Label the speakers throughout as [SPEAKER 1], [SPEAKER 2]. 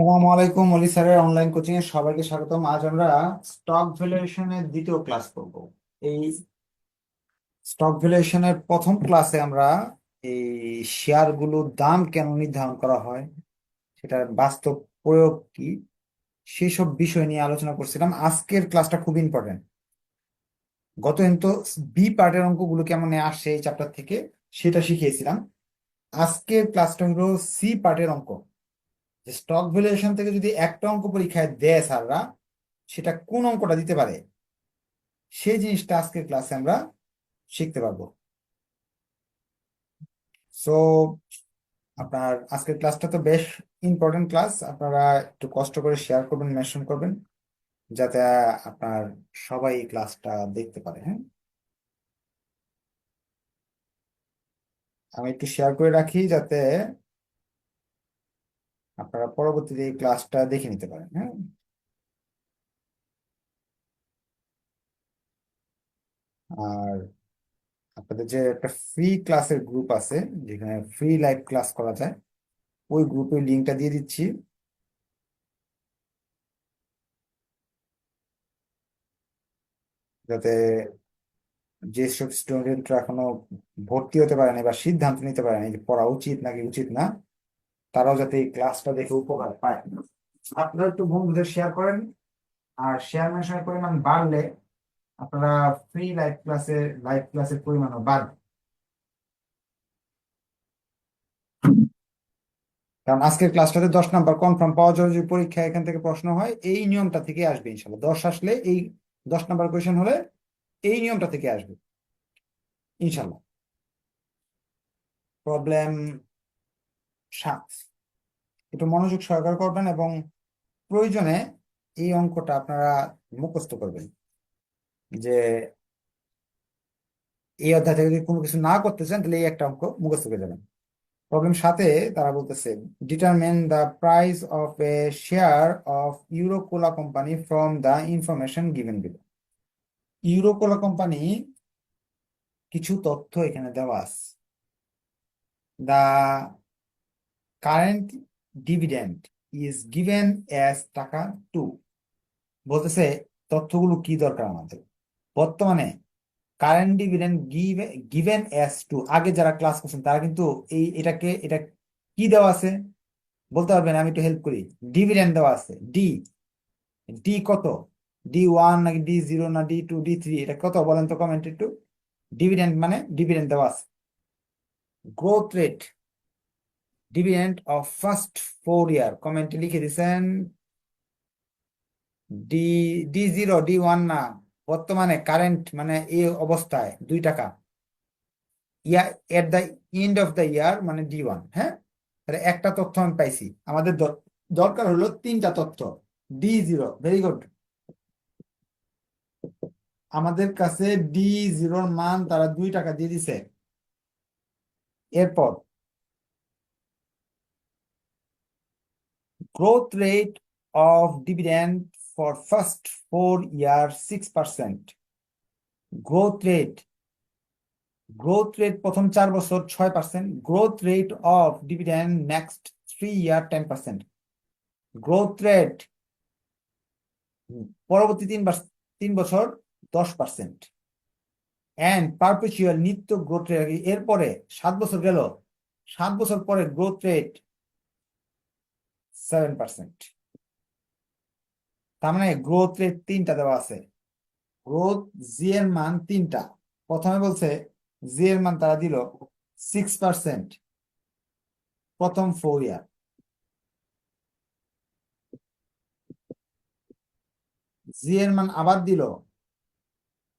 [SPEAKER 1] আসসালামু আলাইকুম অলি স্যারের অনলাইন কোচিং এ সবাইকে স্বাগতম। আজ আমরা স্টক ভ্যালুয়েশনের দ্বিতীয় ক্লাস করব। এই স্টক ভ্যালুয়েশনের প্রথম ক্লাসে আমরা এই শেয়ারগুলোর দাম কেন নির্ধারণ করা হয়, সেটার বাস্তব প্রয়োগ কি, সেসব বিষয় নিয়ে আলোচনা করছিলাম। আজকের ক্লাসটা খুব ইম্পর্টেন্ট গত তো বি পার্টের অঙ্কগুলো কেমন আসে এই চ্যাপ্টার থেকে, সেটা শিখিয়েছিলাম। আজকের ক্লাসটা হলো সি পার্টের অঙ্ক। স্টক ভ্যালুয়েশন থেকে যদি একটা অঙ্ক পরীক্ষায় দেয় স্যাররা সেটা কোন অঙ্কটা দিতে পারে? সেই জিনিসটা আজকের ক্লাসে আমরা শিখতে পারব। সো আপনার আজকের ক্লাসটা তো বেশ ইম্পর্টেন্ট ক্লাস আপনারা একটু কষ্ট করে শেয়ার করবেন মেনশন করবেন, যাতে আপনার সবাই এই ক্লাসটা দেখতে পারে হ্যাঁ? আমি একটু শেয়ার করে রাখি যাতে আপনারা পরবর্তীতে এই ক্লাসটা দেখে নিতে পারেন হ্যাঁ? আর আপনাদের যে একটা ফ্রি ক্লাসের গ্রুপ আছে, যেখানে ফ্রি লাইভ ক্লাস করা যায়, ওই গ্রুপের লিঙ্কটা দিয়ে দিচ্ছি। যাতে যেসব স্টুডেন্টরা এখনও ভর্তি হতে পারেনি বা সিদ্ধান্ত নিতে পারেনি যে পড়া উচিত নাকি উচিত না তারাও যাতে এই ক্লাসটা দেখে উপকার পায়। আপনারা একটু বন্ধুদের শেয়ার করেন। আর শেয়ার মেনশনের পরিমাণ বাড়লে আপনারা ফ্রি লাইভ ক্লাসে লাইভ ক্লাসের পরিমাণও বাড়বে। কারণ আজকের ক্লাসটাতে দশ নাম্বার কনফার্ম পাওয়া যাবে যদি পরীক্ষা এখান থেকে প্রশ্ন হয়, এই নিয়মটা থেকে আসবে ইনশাল্লাহ দশ আসলে এই দশ নাম্বার কোয়েশন হলে এই নিয়মটা থেকে আসবে। ইনশাল্লাহ প্রবলেম সাত একটু মনোযোগ সহকার করবেন এবং প্রয়োজনে এই অঙ্কটা আপনারা মুখস্থ করবেন। যে এই অধ্যায় থেকে যদি কোনো কিছু না করতে চান, তাহলে এই একটা অঙ্ক মুখস্থ করে যাবেন প্রবলেম সাথে তারা বলতেছে determine the price of a share of Eurocola company from the information given below Eurocola company কিছু তথ্য এখানে দেওয়া আছে। The current dividend is given as taka two বলতেছে, তথ্যগুলো কি দরকার আমাদের? বর্তমানে current dividend given as two আগে যারা ক্লাস করছেন, তারা কিন্তু এই এটাকে, এটা কি দেওয়া আছে? বলতে পারবেন, আমি একটু হেল্প করি। ডিভিডেন্ড দেওয়া আছে ডি ডি কত? ডি ওয়ান নাকি ডি জিরো না ডি টু ডি থ্রি এটা কত বলেন তো কমেন্ট একটু। ডিভিডেন্ড মানে ডিভিডেন্ড দেওয়া আছে। Growth rate dividend of first four year কমেন্টে লিখে দিছেন। D D zero D one না। বর্তমানে কারেন্ট মানে এই অবস্থায় দুই টাকা। Year at the end of the year মানে ডি ওয়ান হ্যাঁ? তাহলে একটা তথ্য আমি পাইছি। আমাদের দরকার হলো তিনটা তথ্য। ডি জিরো ভেরি গুড আমাদের কাছে ডি জিরোর মান তারা দুই টাকা দিয়ে দিছে। এরপর growth rate of dividend for first four six percent. Growth rate growth rate প্রথম চার বছর ছয় percent growth rate of dividend next three year ten percent growth rate পরবর্তী তিন তিন বছর দশ পার্সেন্ট অ্যান্ড পারপেচুয়াল নিত্য গ্রোথ রেট এরপরে সাত বছর গেল, সাত বছর পরে গ্রোথ রেট সেভেন পার্সেন্ট তার মানে গ্রোথ রেট তিনটা দেওয়া আছে। গ্রোথ জি এর মান তিনটা। প্রথমে বলছে জি এর মান তারা দিল সিক্স পার্সেন্ট প্রথম ফোর ইয়ার জি এর মান আবার দিল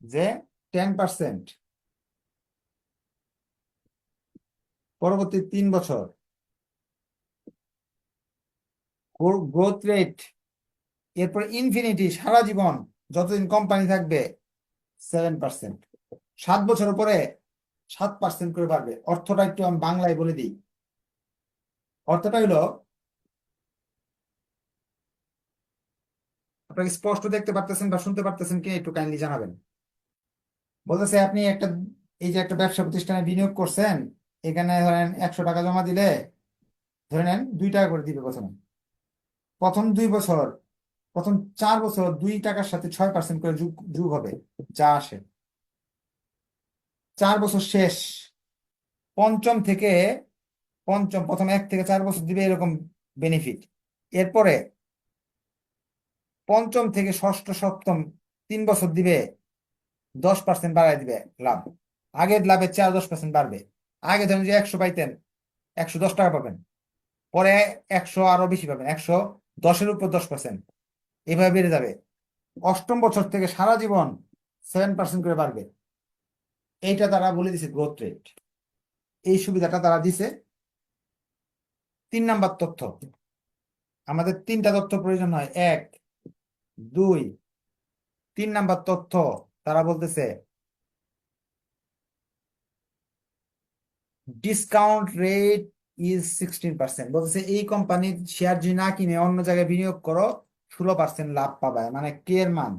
[SPEAKER 1] যে টেন পার্সেন্ট পরবর্তী তিন বছর গ্রোথ রেট এরপর ইনফিনিটি সারা জীবন যতদিন কোম্পানি থাকবে সেভেন পার্সেন্ট সাত বছর পরে সাত পার্সেন্ট করে বাড়বে। অর্থটা একটু আমি বাংলায় বলে দিই। অর্থটা হলো আপনাকে স্পষ্ট দেখতে পারতেছেন বা শুনতে পারতেছেন কি একটু কাইন্ডলি জানাবেন। বলতেছে, আপনি একটা, এই যে একটা ব্যবসা প্রতিষ্ঠানে বিনিয়োগ করছেন, এখানে ধরেন একশো টাকা জমা দিলে, ধরে নেন দুই টাকা করে দিবে প্রথমে। প্রথম দুই বছর, প্রথম চার বছর দুই টাকার সাথে ছয় পার্সেন্ট করে যুগ, যোগ হবে, যা আসে। চার বছর শেষ, পঞ্চম থেকে পঞ্চম, প্রথম এক থেকে চার বছর দিবে এরকম বেনিফিট এরপরে পঞ্চম থেকে ষষ্ঠ, সপ্তম তিন বছর দিবে, দশ পার্সেন্ট বাড়ায় দিবে লাভ। আগের লাভের চার, দশ পার্সেন্ট বাড়বে। আগে ধরেন যে একশো পাইতেন, একশো দশ টাকা পাবেন। পরে একশো আরও বেশি পাবেন, একশো দশের উপর দশ পার্সেন্ট এভাবে বেড়ে যাবে। অষ্টম বছর থেকে সারা জীবন সেভেন পার্সেন্ট করে বাড়বে। এইটা তারা বলে দিছে গ্রোথ রেট এই সুবিধাটা তারা দিছে তিন নাম্বার তথ্য। আমাদের তিনটা তথ্য প্রয়োজন হয়। এক, দুই, তিন নাম্বার তথ্য তারা বলতেছে discount rate is sixteen percent বলতেছে, এই কোম্পানির শেয়ার যদি না কিনে, অন্য জায়গায় বিনিয়োগ করো, ষোলো পার্সেন্ট লাভ পাবে। মানে কে মান?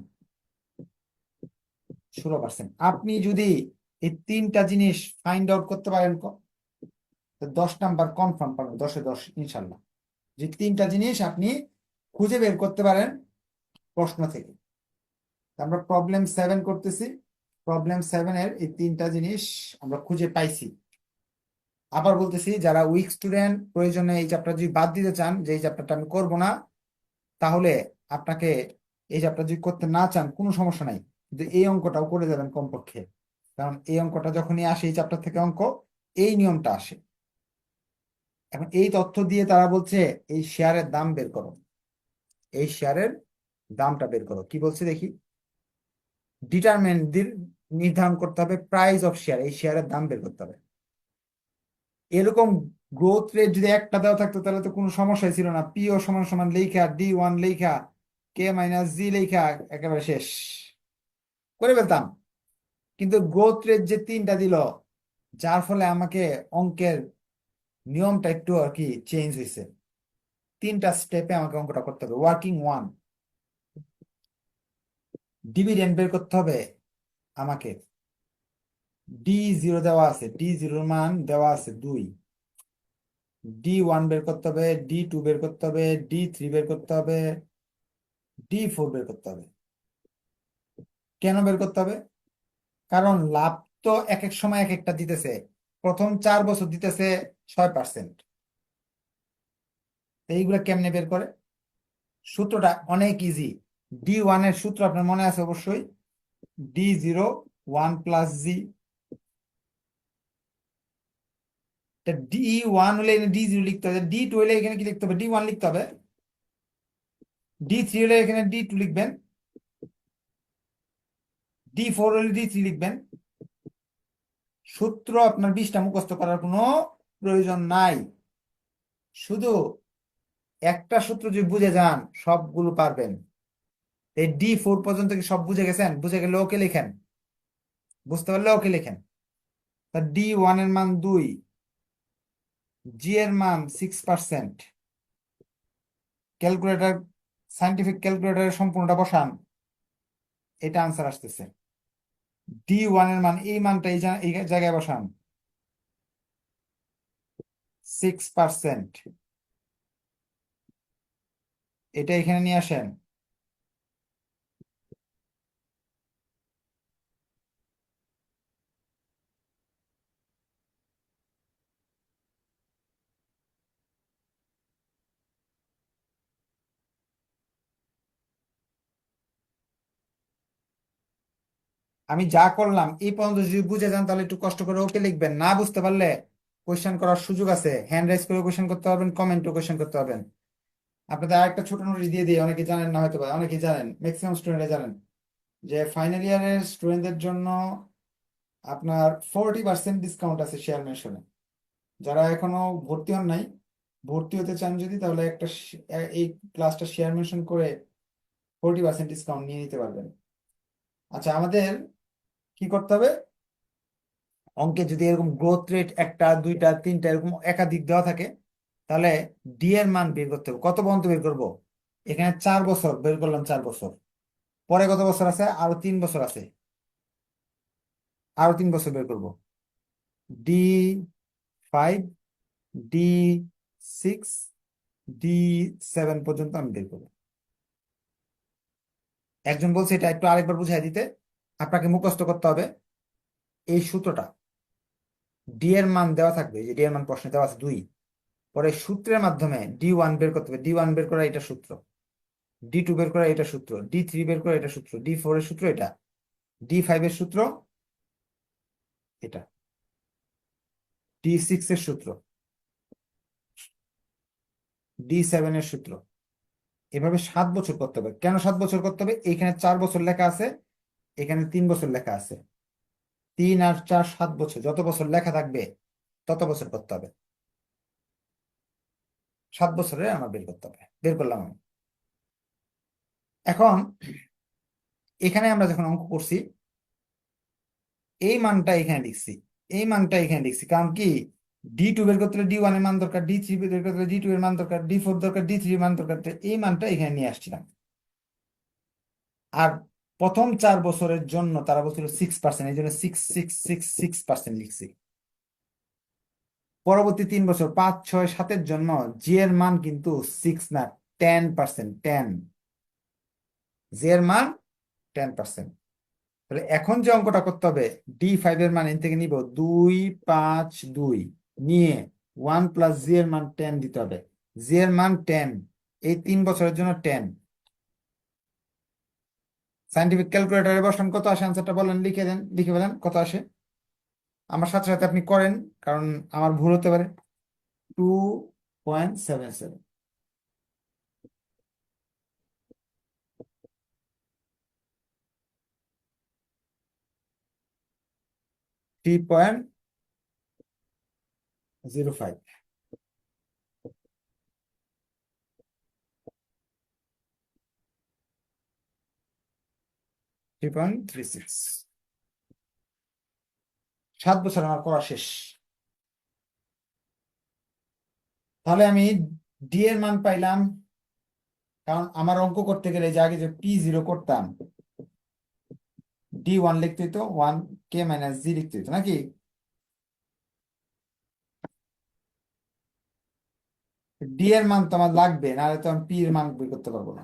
[SPEAKER 1] ষোলো পার্সেন্ট আপনি যদি এই তিনটা জিনিস ফাইন্ড আউট করতে পারেন দশ নাম্বার কনফার্ম পাবেন, দশে দশ, ইনশাল্লাহ। যে তিনটা জিনিস আপনি খুঁজে বের করতে পারেন প্রশ্ন থেকে। আমরা প্রবলেম সেভেন করতেছি। প্রবলেম সেভেনের এই তিনটা জিনিস আমরা খুঁজে পাইছি। আবার বলতেছি, যারা উইক স্টুডেন্ট প্রয়োজনে এই চ্যাপ্টার যদি বাদ দিতে চান, যে এই চ্যাপ্টারটা আমি করব না, তাহলে আপনাকে এই চ্যাপ্টার যদি করতে না চান, কোনো সমস্যা নাই। কিন্তু এই অঙ্কটাও করে যাবেন কমপক্ষে। কারণ এই অঙ্কটা যখনই আসে, এই চ্যাপ্টার থেকে অঙ্ক, এই নিয়মটা আসে। এখন এই তথ্য দিয়ে তারা বলছে, এই শেয়ারের দাম বের করো। এই শেয়ারের দামটা বের করো। কি বলছে দেখি? ডিটারমেন্ট নির্ধারণ করতে হবে প্রাইস অফ শেয়ার এই শেয়ারের দাম বের করতে হবে। এরকম গ্রোথ রেট যদি একটা দেওয়া থাকতো, তাহলে তো কোনো সমস্যাই ছিল না। পিও সমান সমান লেখা ডি ওয়ান লেখা কে মাইনাস জি লেখা, একেবারে শেষ। করে ফেলতাম। কিন্তু গ্রোথ রেট যে তিনটা দিল, যার ফলে আমাকে অঙ্কের নিয়মটা একটু আর কি চেঞ্জ হয়েছে তিনটা স্টেপে আমাকে অঙ্কটা করতে হবে। ওয়ার্কিং ওয়ান ডিভিডেন্ড বের করতে হবে আমাকে। ডি জিরো দেওয়া আছে ডি জিরোর মান দেওয়া আছে দুই। ডি ওয়ান বের করতে হবে ডি টু বের করতে হবে ডি থ্রি বের করতে হবে ডি ফোর বের করতে হবে। কেন বের করতে হবে? কারণ লাভ তো এক এক সময় এক একটা দিতেছে, প্রথম চার বছর দিতেছে ছয় পার্সেন্ট এইগুলা কেমনে বের করে? সূত্রটা অনেক ইজি ডি ওয়ানের সূত্র আপনার মনে আছে অবশ্যই। D zero one plus G D one হলে এখানে ডি জিরো লিখতে হবে। ডি টু হলে এখানে কি লিখতে হবে? ডি ওয়ান লিখতে হবে। ডি থ্রি হলে এখানে ডি টু লিখবেন। ডি ফোর হলে ডি থ্রি লিখবেন। সূত্র আপনার বিশটা মুখস্থ করার কোনো প্রয়োজন নাই। শুধু একটা সূত্র যদি বুঝে যান, সবগুলো পারবেন। এই ডি ফোর পর্যন্ত কি সব বুঝে গেছেন? বুঝে গেলে ওকে লেখেন। বুঝতে পারলে ওকে লেখেন। তা ডি ওয়ানের মান দুই। জি এর মান সিক্স পার্সেন্ট ক্যালকুলেটর সাইন্টিফিক ক্যালকুলেটরের সম্পূর্ণটা বসান। এটা আনসার আসতেছে। ডি ওয়ানের মান, এই মানটা এই জায়গায় বসান। সিক্স পার্সেন্ট এটা এখানে নিয়ে আসেন। আমি যা করলাম, এই পর্যন্ত যদি বুঝে যান, তাহলে একটু কষ্ট করে ওকে লিখবেন। না বুঝতে পারলে কোয়েশ্চেন করার সুযোগ আছে। হ্যান্ড রাইজ করে কোয়েশ্চেন করতে পারবেন কমেন্টও কোয়েশ্চেন করতে পারবেন। আপনাদের আরেকটা ছোট নোটিশ দিয়ে দিই, অনেকে জানেন না হয়তো অনেকে জানেন ম্যাক্সিমাম স্টুডেন্টরা জানেন যে ফাইনাল ইয়ারের স্টুডেন্টদের জন্য আপনার ফোরটি পার্সেন্ট ডিসকাউন্ট আছে শেয়ার মেশনে যারা এখনও ভর্তি হন নাই, ভর্তি হতে চান যদি, তাহলে একটা এই ক্লাসটা শেয়ার মেশন করে ফোরটি পার্সেন্ট ডিসকাউন্ট নিয়ে নিতে পারবেন। আচ্ছা আমাদের কি করতে হবে? অঙ্কে যদি এরকম গ্রোথ রেট একটা, দুইটা, তিনটা এরকম একাধিক দেওয়া থাকে, তাহলে ডি এর মান বের করতে হবে। কত পর্যন্ত বের করব? এখানে চার বছর, বের করলাম চার বছর। পরে কত বছর আছে? আরও তিন বছর আছে। আরও তিন বছর বের করব। D five D six D seven পর্যন্ত আমি বের করব। একজন বলছে এটা একটু আরেকবার বুঝাই দিতে। আপনাকে মুখস্থ করতে হবে। এই সূত্রটা ডি এর মান দেওয়া থাকবে যে ডি এর মান প্রশ্নে দেওয়া আছে দুই। পরে সূত্রের মাধ্যমে ডি ওয়ান বের করতে হবে। ডি ওয়ান বের করা এটা সূত্র। ডি টু বের করা এটা সূত্র। ডি থ্রি বের করা এটা সূত্র। ডি ফোর এর সূত্র এটা। ডি ফাইভ এর সূত্র এটা। ডি সিক্স এর সূত্র। ডি সেভেন এর সূত্র। এভাবে সাত বছর করতে হবে। কেন সাত বছর করতে হবে? এখানে চার বছর লেখা আছে। এখানে তিন বছর লেখা আছে। তিন আর চার সাত বছর, যত বছর লেখা থাকবে, তত বছর করতে হবে। সাত বছরে আমার বের করতে হবে, বের করলাম আমি। এখন এখানে আমরা যখন অঙ্ক করছি, এই মানটা এখানে লিখছি, এই মানটা এখানে লিখছি, কারণ কি? ডি টু বের করতে ডি ওয়ানের মান দরকার ডি থ্রি বের করতে ডি টু এর মান দরকার ডি ফোর দরকার ডি থ্রি মান দরকার এই মানটা এখানে নিয়ে আসছিলাম। আর প্রথম চার বছরের জন্য তারা বলছিল সিক্স পার্সেন্ট এই জন্য six six six six percent লিখছি। পরবর্তী তিন বছর, পাঁচ, ছয়, সাতের জন্য জি এর মান কিন্তু সিক্স না টেন পার্সেন্ট টেন জি এর মান টেন পার্সেন্ট তাহলে এখন যে অঙ্কটা করতে হবে ডি ফাইভ এর মান এন থেকে নিব দুই, পাঁচ, দুই। নিয়ে ওয়ান প্লাস জি এর মান টেন দিতে হবে। জি এর মান টেন এই তিন বছরের জন্য টেন সাইন্টিফিক ক্যালকুলেটারে বসান, কত আসে আনসারটা বলেন, লিখে দেন, লিখে বলেন কত আসে? আমার সাথে সাথে আপনি করেন, কারণ আমার ভুল হতে পারে। Two point seven seven three point zero five সাত বছর আমার পড়া শেষ। তাহলে আমি ডি এর মান পাইলাম, কারণ আমার অঙ্ক করতে গেলে যে আগে যে পি জিরো করতাম ডি ওয়ান লিখতে হইতো ওয়ান কে মাইনাস জি লিখতে হইতো, নাকি? ডি এর মান তো আমার লাগবে, নাহলে তো আমি পি এর মান বের করতে পারব না।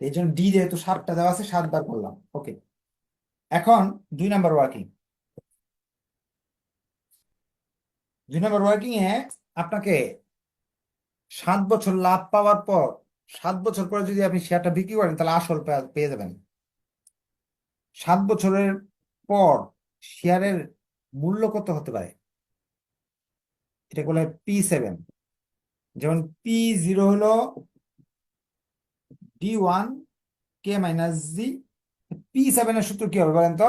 [SPEAKER 1] এই জন্য ডি যেহেতু সাতটা দেওয়া আছে, সাতবার করলাম। ওকে এখন দুই নাম্বার ওয়ার্কিং দুই নাম্বার ওয়ার্কিং এ আপনাকে সাত বছর লাভ পাওয়ার পর, সাত বছর পরে যদি আপনি শেয়ারটা বিক্রি করেন, তাহলে আসল পেয়ে যাবেন। সাত বছরের পর শেয়ারের মূল্য কত হতে পারে? এটা বলে পি সেভেন যেমন পি জিরো হলো D one K minus G P সেভেনের সূত্র কি হবে বলেন তো?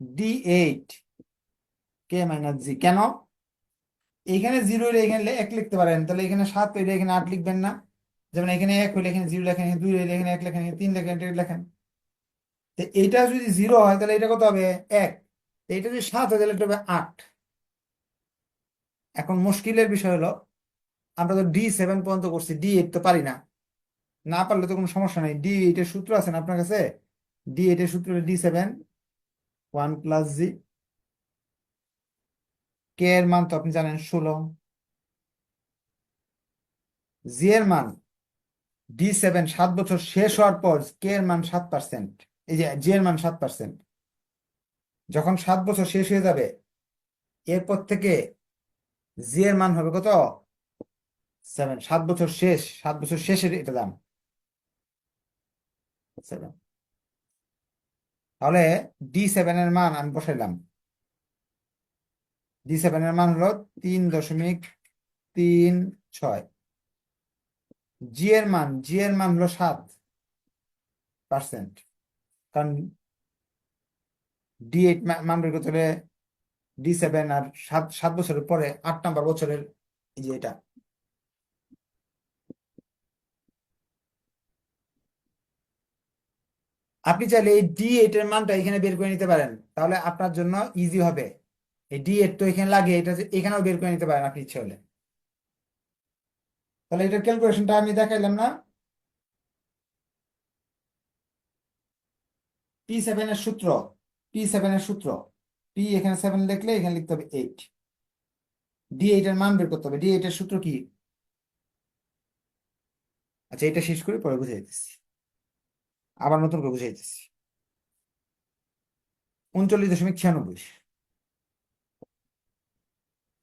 [SPEAKER 1] D eight K minus G কেন? এখানে জিরো হলে এখানে এক লিখতে পারেন, তাহলে এখানে সাত হইলে এখানে আট লিখবেন না। যেমন এখানে এক হইলে এখানে জিরো লেখেন দুই হইলে এখানে এক লেখেন তিন লেখেন এটা লেখেন। তো এইটা যদি জিরো হয়, তাহলে এটা কত হবে? এক। এটা যদি সাত হয়, তাহলে এটা হবে আট। এখন মুশকিলের বিষয় হলো, আমরা তো ডি সেভেন পর্যন্ত করছি ডি এইট তো পারি না। না পারলে তো কোনো সমস্যা নেই। ডি এইটের সূত্র আছে না আপনার কাছে? ডি এইটের সূত্র D seven one plus G K এর মান তো আপনি জানেন, ষোলো। জি এর মান ডি সেভেন সাত বছর শেষ হওয়ার পর কে এর মান সাত পার্সেন্ট এই যে জি এর মান সাত পার্সেন্ট যখন সাত বছর শেষ হয়ে যাবে, এরপর থেকে জি এর মান হবে কত? সেভেন সাত বছর শেষ, সাত বছর শেষের এটা দাম। সেভেন তাহলে ডি সেভেনের মান আমি বসাইলাম ডি সেভেনের মান হলো তিন দশমিক তিন ছয়। জি এর মান জি এর মান হলো সাত পার্সেন্ট কারণ ডি এইট মান বের করতে হলে ডি সেভেন আর সাত সাত বছরের পরে আট নাম্বার বছরের এই যে এটা। আপনি চাইলে এই ডি এইট এর মানটা এখানে বের করে নিতে পারেন। তাহলে আপনার জন্য ইজি হবে। এই ডি এইট তো এখানে লাগে, এটা এখানেও বের করে নিতে পারেন আপনি ইচ্ছে হলে। তাহলে এটার ক্যালকুলেশনটা আমি দেখাইলাম না। পি সেভেনের সূত্র পি সেভেনের সূত্র পি এখানে সেভেন লিখলে এখানে লিখতে হবে এইট ডি এইট এর মান বের করতে হবে। ডি এইট এর সূত্র কি? আচ্ছা এটা শেষ করে পরে বুঝে দিচ্ছি আবার নতুন করে বুঝাই দিচ্ছি। উনচল্লিশ দশমিক ছিয়ানব্বই।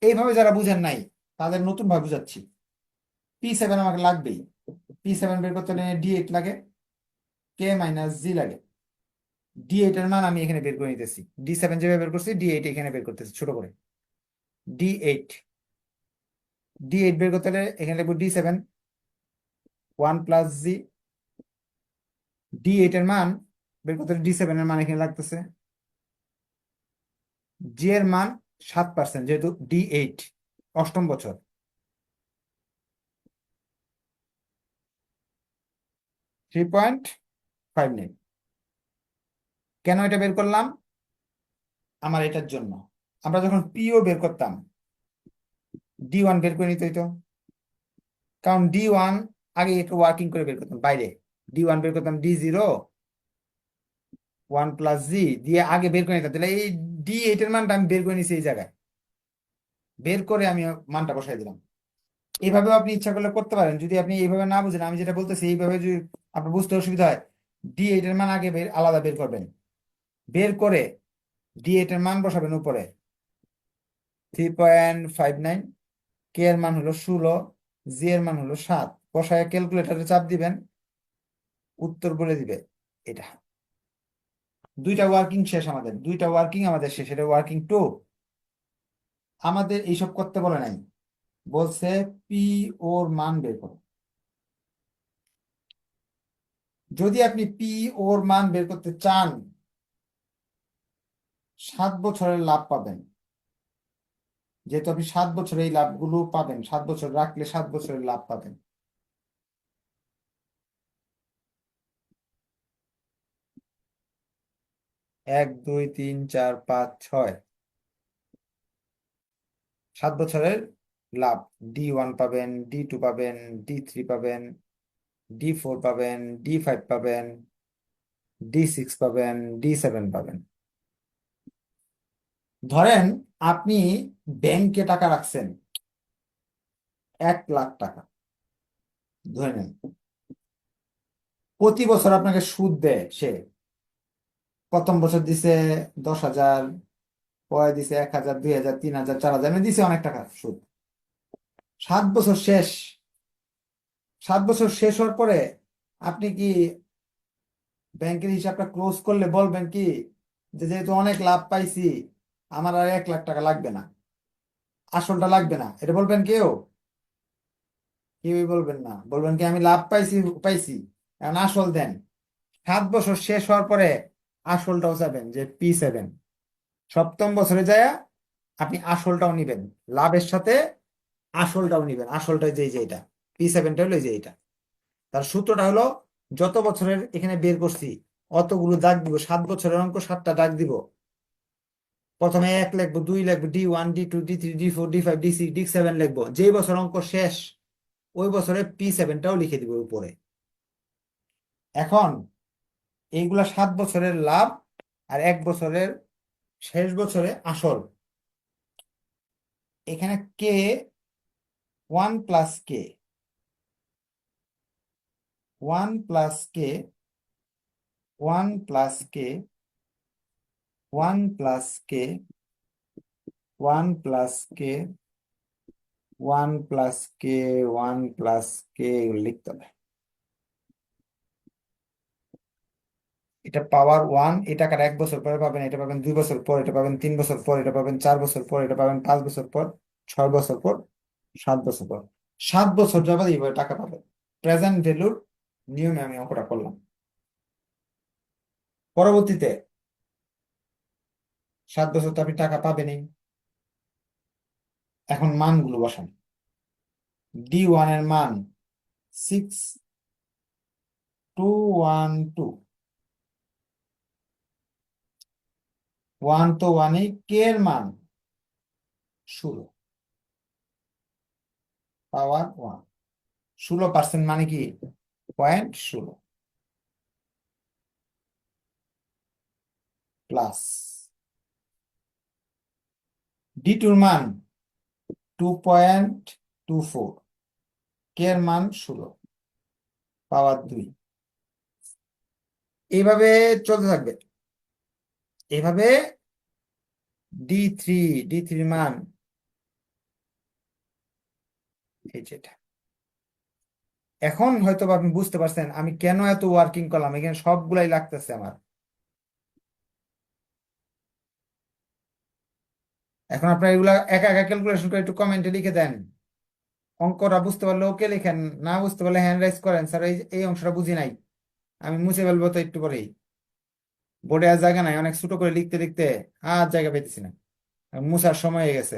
[SPEAKER 1] এইভাবে যারা বুঝেন নাই, তাদের নতুন ভাবে বুঝাচ্ছি। পি সেভেন আমাকে লাগবেই। পি সেভেন বের করতে হলে ডি এইট লাগে কে মাইনাস জি লাগে। ডি এইট এর মান আমি এখানে বের করে নিতেছি। ডি সেভেন যেভাবে বের করছি ডি এইট এখানে বের করতেছি, ছোট করে। ডি এইট ডি এইট বের করতে হলে এখানে লিখব D seven one plus G D eight এর মান, বের করতে ডি সেভেন এর মান এখানে লাগতেছে। জি এর মান সাত পার্সেন্ট যেহেতু ডি এইট অষ্টম বছর। থ্রি পয়েন্ট ফাইভ নাইন কেন এটা বের করলাম? আমার এটার জন্য। আমরা যখন পিও বের করতাম ডি ওয়ান বের করে নিতে হইতো। কারণ ডি ওয়ান আগে একটু ওয়ার্কিং করে বের করতাম, বাইরে। ডি ওয়ান বের করতাম D zero one plus G দিয়ে আগে বের করে নিতাম। তাহলে এই ডি এইটের মানটা আমি বের করে নিছি এই জায়গায়। বের করে আমি মানটা বসাই দিলাম। এইভাবেও আপনি ইচ্ছা করলে করতে পারেন। যদি আপনি এইভাবে না বুঝেন, আমি যেটা বলতেছি, এইভাবে যদি আপনার বুঝতে অসুবিধা হয় ডি এইটের মান আগে বের, আলাদা বের করবেন। বের করে ডি এইটের মান বসাবেন উপরে। Three point five nine K এর মান হলো ষোলো জি এর মান হলো সাত। বসায় ক্যালকুলেটারে চাপ দিবেন। উত্তর বলে দিবে এটা। দুইটা ওয়ার্কিং শেষ আমাদের, দুইটা ওয়ার্কিং আমাদের শেষ, এটা ওয়ার্কিং টু আমাদের এইসব করতে বলে নাই। বলছে পি ওর মান বের করো। যদি আপনি পি ওর মান বের করতে চান, সাত বছরের লাভ পাবেন। যেহেতু আপনি সাত বছর এই লাভগুলো পাবেন, সাত বছর রাখলে সাত বছরের লাভ পাবেন। এক, দুই, তিন, চার, পাঁচ, ছয়। সাত বছরের লাভ। ডি ওয়ান পাবেন, ডি টু পাবেন, ডি থ্রি পাবেন, ডি ফোর পাবেন, ডি ফাইভ পাবেন, ডি সিক্স পাবেন, ডি সেভেন পাবেন। ধরেন আপনি ব্যাংকে টাকা রাখছেন, এক লাখ টাকা। ধরে নেন। প্রতি বছর আপনাকে সুদ দেয় সে। প্রথম বছর দিছে দশ হাজার, পরে দিছে এক হাজার, দুই হাজার, তিন হাজার, চার হাজার মানে দিছে অনেক টাকা সুদ। সাত বছর শেষ। সাত বছর শেষ হওয়ার পরে আপনি কি ব্যাংকের হিসাবটা ক্লোজ করলে বলবেন কি যে যেহেতু অনেক লাভ পাইছি, আমার আর এক লাখ টাকা লাগবে না, আসলটা লাগবে না, এটা বলবেন কেউ? কেউই বলবেন না। বলবেন কি আমি লাভ পাইছি পাইছি, এখন আসল দেন। সাত বছর শেষ হওয়ার পরে আসলটাও যাবেন যে পি সেভেন সপ্তম বছরে যায় আপনি আসলটাও নিবেন। লাভের সাথে আসলটাও নিবেন। আসলটা যে যে এটা। পি সেভেনটা হলো যে এটা। তার সূত্রটা হলো, যত বছরের এখানে বের করছি, অতগুলো দাগ দিব। সাত বছরের অঙ্ক, সাতটা দাগ দিব। প্রথমে এক লিখব, দুই লিখব D one D two D three D four D five D six D seven লিখব। যেই বছর অঙ্ক শেষ, ওই বছরে পি সেভেনটাও লিখে দিব উপরে। এখন এইগুলা সাত বছরের লাভ আর এক বছরের শেষ বছরে আসল। এখানে K one plus K one plus K one plus K one plus K one plus K one plus K one plus K লিখতে হবে। এটা পাওয়ার ওয়ান এই টাকাটা এক বছর পরে পাবেন, এটা পাবেন দুই বছর পর, এটা পাবেন তিন বছর পর, এটা পাবেন চার বছর পর, এটা পাবেন পাঁচ বছর পর, ছয় বছর পর, সাত বছর পর। সাত বছর যাবত এইভাবে টাকা পাবেন। প্রেজেন্ট ভ্যালুর নিয়মে আমি অঙ্কটা করলাম। পরবর্তীতে, সাত বছর তো আপনি টাকা পাবেনই। এখন মানগুলো বসান। ডি ওয়ানের মান six two one two one তো ওয়ানে কে এর মান? ষোলো। Power one. ষোলো পার্সেন্ট মানে কি? পয়েন্ট ষোলো। প্লাস। ডি টুর মান? Two point two four. K এর মান? ষোলো। পাওয়ার দুই। এইভাবে চলতে থাকবে। এইভাবে ডি থ্রি ডি থ্রি মান এই যেটা এখন হয়তো আপনি বুঝতে পারছেন আমি কেন এত ওয়ার্কিং করলাম, এখানে সবগুলাই লাগতেছে আমার। এখন আপনার এগুলা একা একা ক্যালকুলেশন করে একটু কমেন্টে লিখে দেন। অঙ্কটা বুঝতে পারলে ওকে লিখেন, না বুঝতে পারলে হ্যান্ড রাইজ করেন। স্যার, এই এই অংশটা বুঝি নাই। আমি মুছে ফেলব তো একটু পরেই। বোর্ডে আর জায়গা নাই, অনেক ছোট করে লিখতে লিখতে আর জায়গা পেতেছি না। মুছার সময় হয়ে গেছে।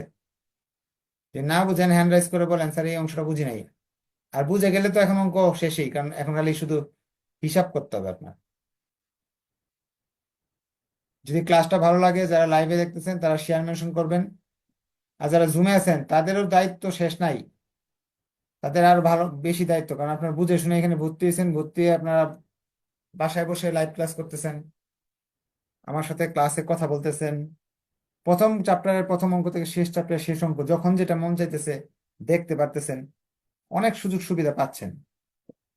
[SPEAKER 1] না বুঝেন হ্যান্ড রাইজ করে বলেন, স্যার, এই অংশটা বুঝি নাই। আর বুঝে গেলে তো এখন অঙ্ক শেষই, কারণ এখন খালি শুধু হিসাব করতে হবে আপনার। যদি ক্লাসটা ভালো লাগে, যারা লাইভে দেখতেছেন, তারা শেয়ার মেনশন করবেন। আর যারা জুমে আছেন, তাদেরও দায়িত্ব শেষ নাই। তাদের আরও ভালো, বেশি দায়িত্ব, কারণ আপনার বুঝে শুনে এখানে ভর্তি হয়েছেন, ভর্তি হয়ে আপনারা বাসায় বসে লাইভ ক্লাস করতেছেন। আমার সাথে ক্লাসে কথা বলতেছেন। প্রথম চ্যাপ্টারের প্রথম অঙ্ক থেকে শেষ চ্যাপ্টারের শেষ অঙ্ক যখন যেটা মন চাইতেছে দেখতে পারতেছেন, অনেক সুযোগ সুবিধা পাচ্ছেন।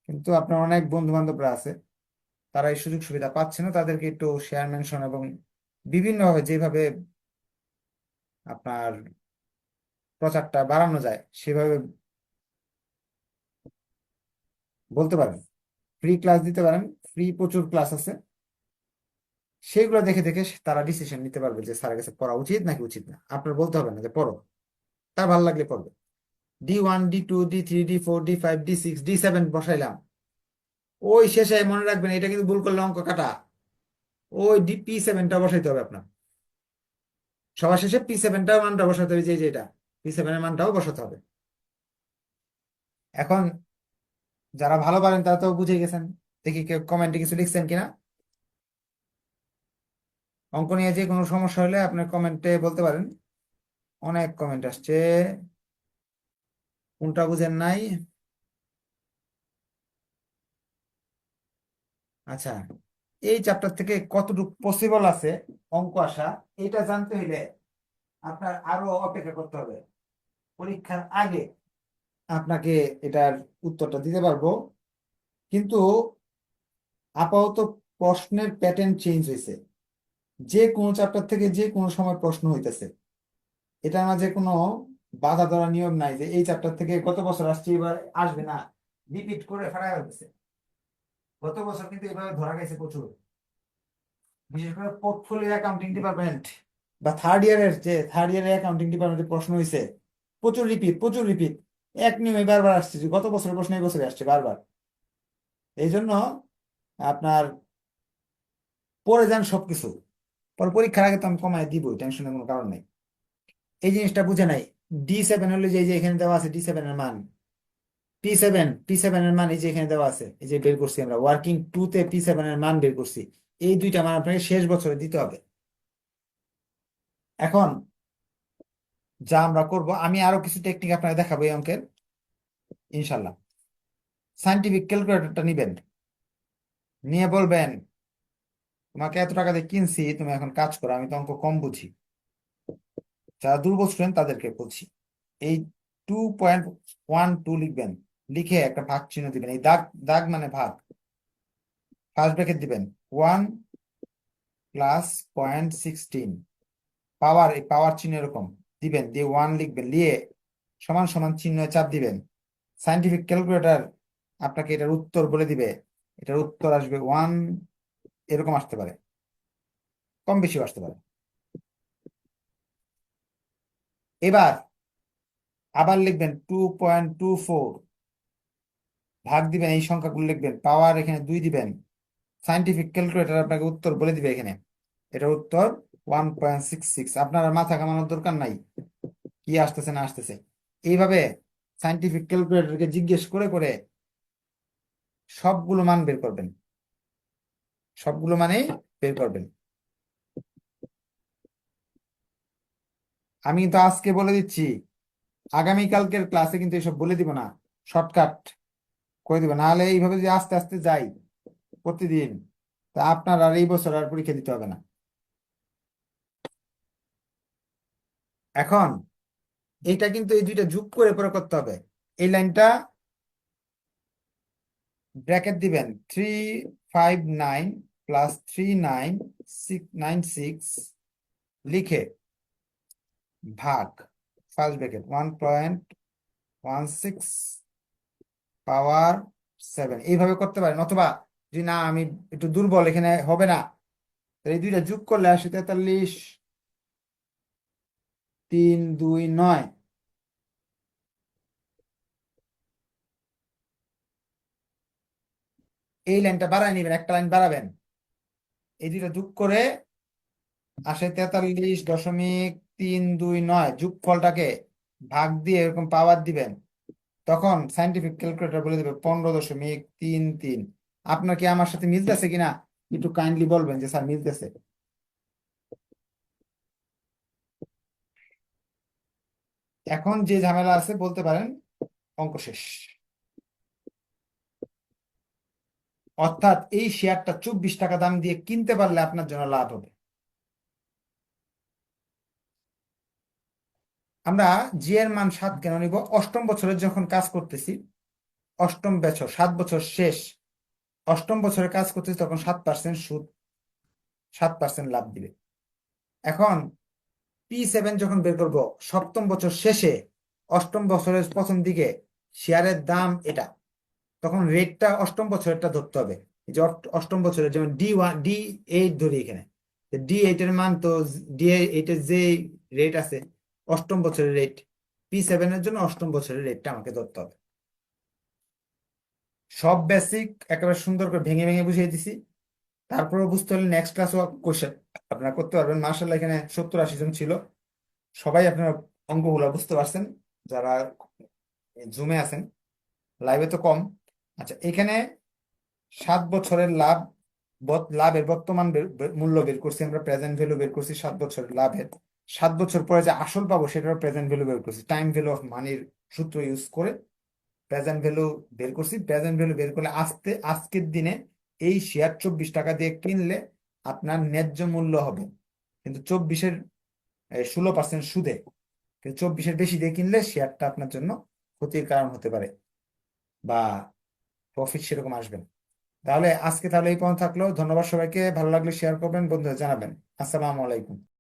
[SPEAKER 1] কিন্তু আপনার অনেক বন্ধু বান্ধবরা আছে, তারা এই সুযোগ সুবিধা পাচ্ছে না, তাদেরকে একটু শেয়ার মেনশন এবং বিভিন্নভাবে যেভাবে আপনার প্রচারটা বাড়ানো যায়, সেভাবে বলতে পারেন। ফ্রি ক্লাস দিতে পারেন ফ্রি প্রচুর ক্লাস আছে। সেগুলো দেখে দেখে তারা ডিসিশন নিতে পারবে যে স্যারের কাছে পড়া উচিত নাকি উচিত না। আপনার বলতে হবে না যে পড়ো। তার ভালো লাগলে পড়বে। D one D two D three D four D five D six D seven বসাইলাম। ওই শেষে মনে রাখবেন এটা কিন্তু ভুল করলে অঙ্ক কাটা। ওই ডি পি সেভেনটা বসাইতে হবে আপনার। সবার শেষে পি সেভেনটাও মানটা বসাতে হবে, যে যেটা পি সেভেনের মানটাও বসাতে হবে। এখন যারা ভালো পারেন তারা তো বুঝে গেছেন। দেখি কেউ কমেন্টে কিছু লিখছেন কিনা। অঙ্ক নিয়ে যে কোনো সমস্যা হলে আপনার কমেন্টে বলতে পারেন। অনেক কমেন্ট আসছে। কোনটা বুঝেন নাই? আচ্ছা এই চ্যাপ্টার থেকে কতটুকু পসিবল আছে অঙ্ক আসা, এটা জানতে হইলে আপনার আরও অপেক্ষা করতে হবে। পরীক্ষার আগে আপনাকে এটার উত্তরটা দিতে পারব। কিন্তু আপাতত প্রশ্নের প্যাটার্ন চেঞ্জ হয়েছে। যে কোনো চ্যাপ্টার থেকে যে কোনো সময় প্রশ্ন হইতেছে। এটার মাঝে কোনো বাধা ধরা নিয়ম নাই যে এই চ্যাপ্টার থেকে গত বছর আসছে, এবার আসবে না রিপিট করে ফেরা হইতেছে গত বছর কিন্তু এভাবে ধরা গেছে প্রচুর। বিশেষ করে পোর্টফোলিও অ্যাকাউন্টিং ডিপার্টমেন্ট বা থার্ড ইয়ারের যে থার্ড ইয়ারের অ্যাকাউন্টিং ডিপার্টমেন্টে প্রশ্ন হয়েছে প্রচুর রিপিট প্রচুর রিপিট এক নিয়মে বারবার আসছে, যে গত বছরের প্রশ্ন এই বছরে আসছে বারবার। এই জন্য আপনার পড়ে যান সবকিছু। পর পরীক্ষার আগে তো আমি কমায় দিব টেনশনের কোনো কারণ নেই। এই জিনিসটা বুঝে নাই। ডি সেভেন হলে যে যে এখানে দেওয়া আছে ডি সেভেন এর মান। পি সেভেন পি সেভেন এর মান এই যে এখানে দেওয়া আছে, এই যে বের করছি আমরা। ওয়ার্কিং টু তে পি সেভেন এর মান বের করছি। এই দুইটা মান আপনাকে শেষ বছরে দিতে হবে। এখন যা আমরা করব, আমি আরও কিছু টেকনিক আপনাকে দেখাবো এই অঙ্কের। ইনশাল্লাহ সাইন্টিফিক ক্যালকুলেটরটা নিবেন। নিয়ে বলবেন তোমাকে এত টাকা দিয়ে কিনছি, তুমি এখন কাজ করো, আমি তো অঙ্ক কম বুঝি। যারা দুর্বল স্টুডেন্ট তাদেরকে বলছি, এই টু পয়েন্ট ওয়ান টু লিখবেন, লিখে একটা ভাগ চিহ্ন দিবেন, এই দাগ দাগ মানে ভাগ। ফার্স্ট ব্র্যাকেট দিবেন one plus point sixteen power এই পাওয়ার চিহ্ন এরকম, দিবেন, দিয়ে ওয়ান লিখবেন, দিয়ে সমান সমান চিহ্ন চাপ দিবেন। সাইন্টিফিক ক্যালকুলেটর আপনাকে এটার উত্তর বলে দিবে, এটার উত্তর আসবে ওয়ান এরকম আসতে পারে। কম বেশি আসতে পারে। এবার আবার লিখবেন টু পয়েন্ট টু ফোর ভাগ দিবেন, এই সংখ্যাগুলো লিখবেন। পাওয়ার এখানে দুই দিবেন। সাইন্টিফিক ক্যালকুলেটর আপনাকে উত্তর বলে দিবে এখানে। এটার উত্তর ওয়ান পয়েন্ট সিক্স সিক্স আপনার মাথা কামানোর দরকার নাই। কি আসতেছে না আসতেছে। এইভাবে সাইন্টিফিক ক্যালকুলেটরকে জিজ্ঞেস করে করে সবগুলো মান বের করবেন। সবগুলো মানে বের করবেন। আমি কিন্তু আজকে বলে দিচ্ছি, আগামীকালকের ক্লাসে কিন্তু এসব বলে দিব না, শর্টকাট করে দিব। নাহলে এইভাবে যদি আস্তে আস্তে যাই প্রতিদিন, তা আপনার আর এই বছর আর পরীক্ষা দিতে হবে না। এখন এইটা কিন্তু এই দুইটা যোগ করে পরে করতে হবে। এই লাইনটা ব্র্যাকেট দিবেন three five nine plus three nine six nine six লিখে ভাগ first bracket one point one six power seven এইভাবে করতে পারেন, অথবা যদি না, আমি একটু দুর্বল, এখানে হবে না। এই দুইটা যোগ করলে আসে তেতাল্লিশ, তিন, দুই, নয়। এই লাইনটা বাড়ায় নিবেন, একটা লাইন বাড়াবেন। এই দুইটা যোগ করে আসে তেতাল্লিশ দশমিক তিন দুই নয়, যোগফলটাকে ভাগ দিয়ে এরকম পাওয়ার দিবেন, তখন সাইন্টিফিক ক্যালকুলেটর বলে দেবে পনেরো দশমিক তিন তিন। আপনার কি আমার সাথে মিলতেছে কিনা? একটু কাইন্ডলি বলবেন যে, স্যার মিলতেছে এখন যে ঝামেলা আছে, বলতে পারেন, অঙ্ক শেষ। অর্থাৎ এই শেয়ারটা চব্বিশ টাকা দাম দিয়ে কিনতে পারলে আপনার জন্য লাভ হবে। আমরা জি এর মান সাত কেন নিব? অষ্টম বছরের যখন কাজ করতেছি, অষ্টম বছর, সাত বছর শেষ, অষ্টম বছরে কাজ করতেছি তখন সাত পার্সেন্ট সুদ, সাত পার্সেন্ট লাভ দিবে। এখন পি সেভেন যখন বের করব, সপ্তম বছর শেষে, অষ্টম বছরের প্রথম দিকে, শেয়ারের দাম এটা। তখন রেটটা অষ্টম বছরেরটা ধরতে হবে। যে অষ্টম বছরের যেমন ডি ওয়ান ডি এইট ধরি এখানে। ডি এইটের মান তো ডি এইটের যে রেট আছে, অষ্টম বছরের রেট পি সেভেনের জন্য অষ্টম বছরের রেটটা আমাকে ধরতে হবে। সব বেসিক একেবারে সুন্দর করে ভেঙে ভেঙে বুঝিয়ে দিছি। তারপরে বুঝতে হলে নেক্সট ক্লাসও কোশ্চেন আপনারা করতে পারবেন। মার্শাল্লাহ এখানে সত্তর আশি জন ছিল। সবাই আপনারা অঙ্কগুলো বুঝতে পারছেন। যারা জুমে আছেন লাইভে তো কম। আচ্ছা এখানে সাত বছরের লাভ লাভের বর্তমান বের- বের- মূল্য বের করছি, আমরা প্রেজেন্ট ভ্যালু বের করছি সাত বছরের লাভের। সাত বছর পরে যে আসল পাবো সেটার প্রেজেন্ট ভ্যালু বের করছি। টাইম ভ্যালু অফ মানির সূত্র ইউজ করে প্রেজেন্ট ভ্যালু বের করছি। প্রেজেন্ট ভ্যালু বের করলে আজকে আজকের দিনে এই শেয়ার চব্বিশ টাকা দিয়ে কিনলে আপনার ন্যায্য মূল্য হবে। কিন্তু চব্বিশের ষোলো পার্সেন্ট সুদে, কিন্তু চব্বিশের বেশি দিয়ে কিনলে শেয়ারটা আপনার জন্য ক্ষতির কারণ হতে পারে। বা প্রফিট সেরকম আসবে। তাহলে আজকে তাহলে এই পর্যন্ত থাকল। ধন্যবাদ সবাইকে। ভালো লাগলে শেয়ার করবেন, বন্ধুরা জানাবেন। আসসালামু আলাইকুম।